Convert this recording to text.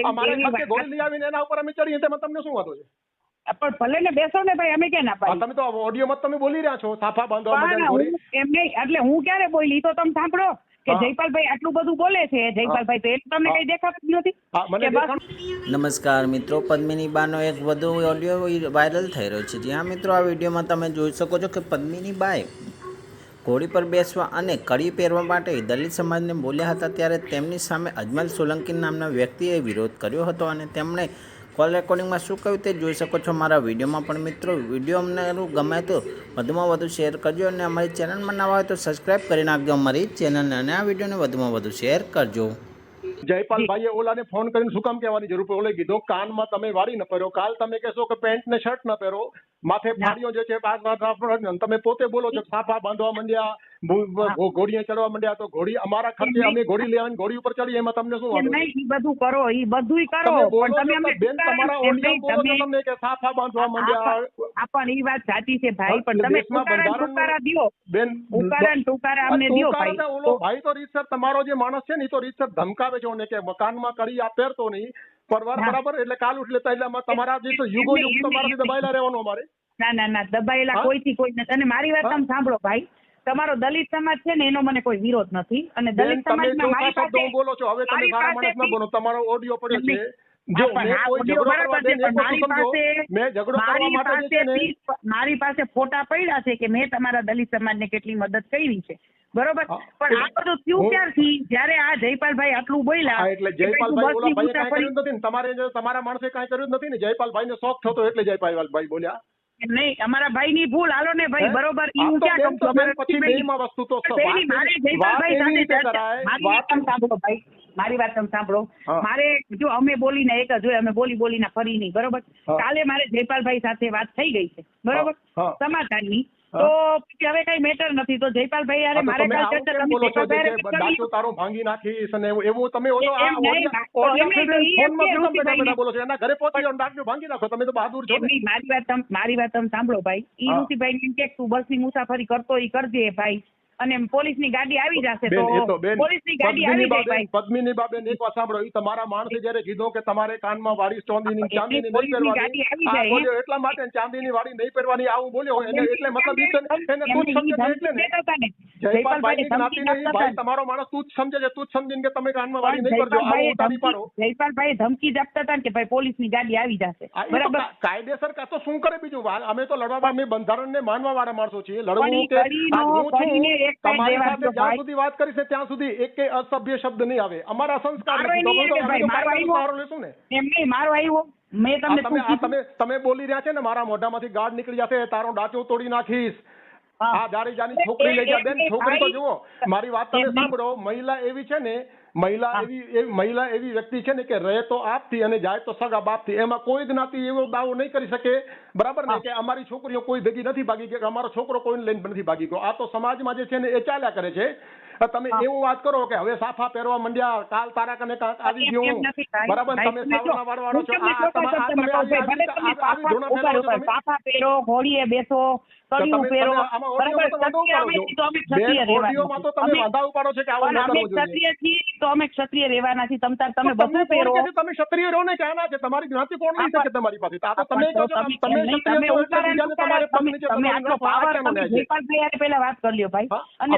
એવી- અમારે એવી ખાતે વાત- ગોળી લઈ આવીને એના ઉપર અમે ચડીએ તેમાં તમને શું વાંધો છે? પણ ભલે ને બેસો ને ભાઈ અમે ક્યાં ના પાડી તમે તો ઓડિયોમાં તમે બોલી રહ્યા છો સાફા બાંધવા પણ માટે ગોળી હું એમ નહીં એટલે હું ક્યારે બોલી તો તમે સાંભળો કે. જયપાલભાઈ આટલું બધું બોલે છે જયપાલભાઈ તો તમને કઈ દેખાતું નથી નમસ્કાર મિત્રો પદ્મિની બાનો એક વધુ ઓડિયો વાયરલ થઈ રહ્યો છે. જ્યાં મિત્રો આ વિડીયોમાં તમે જોઈ શકો છો કે પદ્મિની બાએ ઘોડી પર બેસવા અને કડી પહેરવા માટે દલિત સમાજને બોલ્યા હતા ત્યારે તેમની સામે અજમલ સોલંકી નામના વ્યક્તિએ વિરોધ કર્યો હતો અને તેમણે કોલ રેકોર્ડિંગમાં શું કહ્યું તે જોઈ શકો છો મારા વિડીયોમાં. પણ મિત્રો, વીડિયો અમને ગમે તો વધુમાં વધુ શેર કરજો અને અમારી ચેનલમાં નવા હોય તો સબસ્ક્રાઈબ કરી નાખજો અમારી ચેનલને અને આ વિડીયોને વધુમાં વધુ શેર કરજો. જયપાલભાઈએ ઓલાને ફોન કરીને શું કામ કહેવાની જરૂર પડી? ઓલે કીધું કાનમાં તમે વાળી ન પહેરો. કાલ તમે કહેશો કે પેન્ટ ને શર્ટ ન પહેરો. માથે ફાડીઓ જે છે તમે પોતે બોલો છો ફાફા બાંધવા માંડ્યા. ઘોડીએ ચડવા માંડ્યા તો ઘોડી અમારા ખર્ચે અમે ઘોડી લેવાની ઘોડી ઉપર ચડી એમાં તમને શું વાંધો? નહીં ઈ બધું કરો ઈ બધું કરો પણ તમે અમને બેન તમારા ઓડિયો બોલો તમને કે સાફા બાંધવા માંડ્યા? પણ- આ પણ ઈ વાત સાચી છે ભાઈ પણ તમે ટુકારા ટુકારા દિયો. બેન ટુકારા ટુકારા અમને દિયો ભાઈ. ઓલો ભાઈ તો રીતસર તમારો જે માણસ છે ને ઈ તો રીતસર ધમકાવે છે ઓને કે મકાનમાં કરી આ પહેરતો નહીં. પરવાર બરાબર એટલે કાલ ઉઠ લેતા એટલે તમારા જે તો યુગો યુગ તમારાથી દબાયેલા રહેવાનું અમારે. ના ના ના દબાયેલા કોઈથી કોઈ નથી. અને મારી વાત? તમે સાંભળો ભાઈ તમારો દલિત સમાજ છે ને એનો મને કોઈ વિરોધ નથી. અને દલિત સમાજમાં મારી પાસે બોલો છો. હવે તમે મારા માણસ ના બનો. તમારો ઓડિયો પડ્યો છે. જો મારી પાસે- ને ફોટા પડ્યા છે કે મેં તમારા દલિત સમાજને કેટલી મદદ કરી છે. બરોબર? પણ આ બધું થયું ક્યારથી? જયારે આ જયપાલભાઈ આટલું બોલ્યા એટલે જયપાલભાઈ તમારે તમારા માણસે કઈ કર્યું નથી ને? જયપાલભાઈ ને શોખ થતો એટલે જયપાલભાઈ બોલ્યા. નહીં અમારા ભાઈ ની ભૂલ હાલો ને ભાઈ બરોબર ઈ હું ક્યાં કહું છું? પછી બેન- માં વસ્તુ તો સ- મારે જયપાલભાઈ સાથે વાત સાંભળો ભાઈ મારી વાત તમે સાંભળો મારે જો અમે બોલીને એક જ હોય અમે બોલી બોલીને ફરી નહીં બરોબર કાલે મારે જયપાલભાઈ સાથે વાત થઈ ગઈ છે બરોબર. સમાધાનની. તો હવે કઈ મેટર નથી. તો જયપાલભાઈ હા, મારે ડાચું ભાંગી નાખીશ અને એવું તમે ઓલો ફોનમાં બોલો છો? એના ઘરે પહોંચી જાઓ ને ભાંગી નાખો તમે તો બહાદુર છો મારી વાત મારી વાત તમે સાંભળો ભાઈ. ઈ. ઋષિભાઈ ને કે તું બસની મુસાફરી કરતો ઈ કરજે ભાઈ. અને પોલીસની ગાડી આવી જશે તો પોલીસની ગાડી આવી જાય ભાઈ. પદ્મિની બાબેન એક વાત સાંભળો એ તમારા માણસે જયારે કીધું કે તમારે કાનમાં વાળી ચાંદીની ચાંદીની નહીં પહેરવાની બોલ્યો એટલા માટે ચાંદીની વાળી નહીં પહેરવાની આવું બોલ્યો હોય એને એટલે મતલબ ને, એને તું સમજે એટલે ને. જયપાલભાઈ જ્ઞાતિને ભાઈ તમારો માણસ તું જ સમજે છે તું જ સમજીને કે તમે કાનમાં વાળી નહીં કરજો આવું ઉતારી પાડો. જયપાલભાઈ ધમકી જ આપતા હતા કે ભાઈ પોલીસની ગાડી આવી જશે. બરાબર? કાયદેસર કા તો શું કરે બીજું? અમે તો લડવા અમે બંધારણને માનવા વાળા માણસો છીએ લડવું કે હું છું, કરીને એક સાઈડ તમારી રહેવા સાથે દો જ્યાં સુધી વાત કરી છે ત્યાં સુધી એક અસભ્ય શબ્દ નહીં આવે. અમારા સંસ્કાર મારો નથી. નહીં તો અમે તો- ભાઈ, અમે તો મારો કાયદાનો આવ્યો. સહારો લેશું ને. એમ મારો આવ્યો. મેં તમને તમે બોલી રહ્યા છે ને મારા મોઢામાંથી ગાઢ નીકળી જશે તારો ડાચો તોડી નાખીશ. હા. આ જાની છોકરી લઈ ગયા. બેન છોકરી તો જુઓ. મારી વાત તમે સાંભળો. મહિલા એવી છે ને મહિલા એવી એવી મહિલા એવી વ્યક્તિ છે ને કે રહે તો આપથી અને જાય તો સગા બાપથી. એમાં કોઈ જ્ઞાતિ એવો દાવો નહીં કરી શકે. બરાબર ને? કે અમારી છોકરીઓ કોઈ ભેગી નથી ભાગી કે અમારો છોકરો કોઈને લઈને નથી ભાગી ગયો. આ તો સમાજમાં જે છે ને એ ચાલ્યા કરે છે. તમે એવું વાત કરો કે હવે સાફા પહેરવા મંડ્યા કાલ તારા કને કાંક આવી ગયો. બરાબર? તમે જો, સાવરણા વાળવાળો છો. આ તમે સાફા- પહેરો ઘોડીએ બેસો કડિયું પહેરો. બરાબર તો તમે ક્ષત્રિય ઉપાડો છો કે આવું અમે-. ક્ષત્રિય છીએ તો અમે ક્ષત્રિય રહેવાના છીએ. તમ તમે બધું પહેરો તમે ક્ષત્રિય રહો ને કહેના છે? તમારી જ્ઞાતિ કોણ લઈ શકે તમારી પાસે? આ તો તમે કહો તમે- તમે નહીં, તમે ઉતારા- તમારે તમે- આટલો પાવર તમે જે પણ તૈયારી પહેલા વાત કરી લ્યો ભાઈ. અને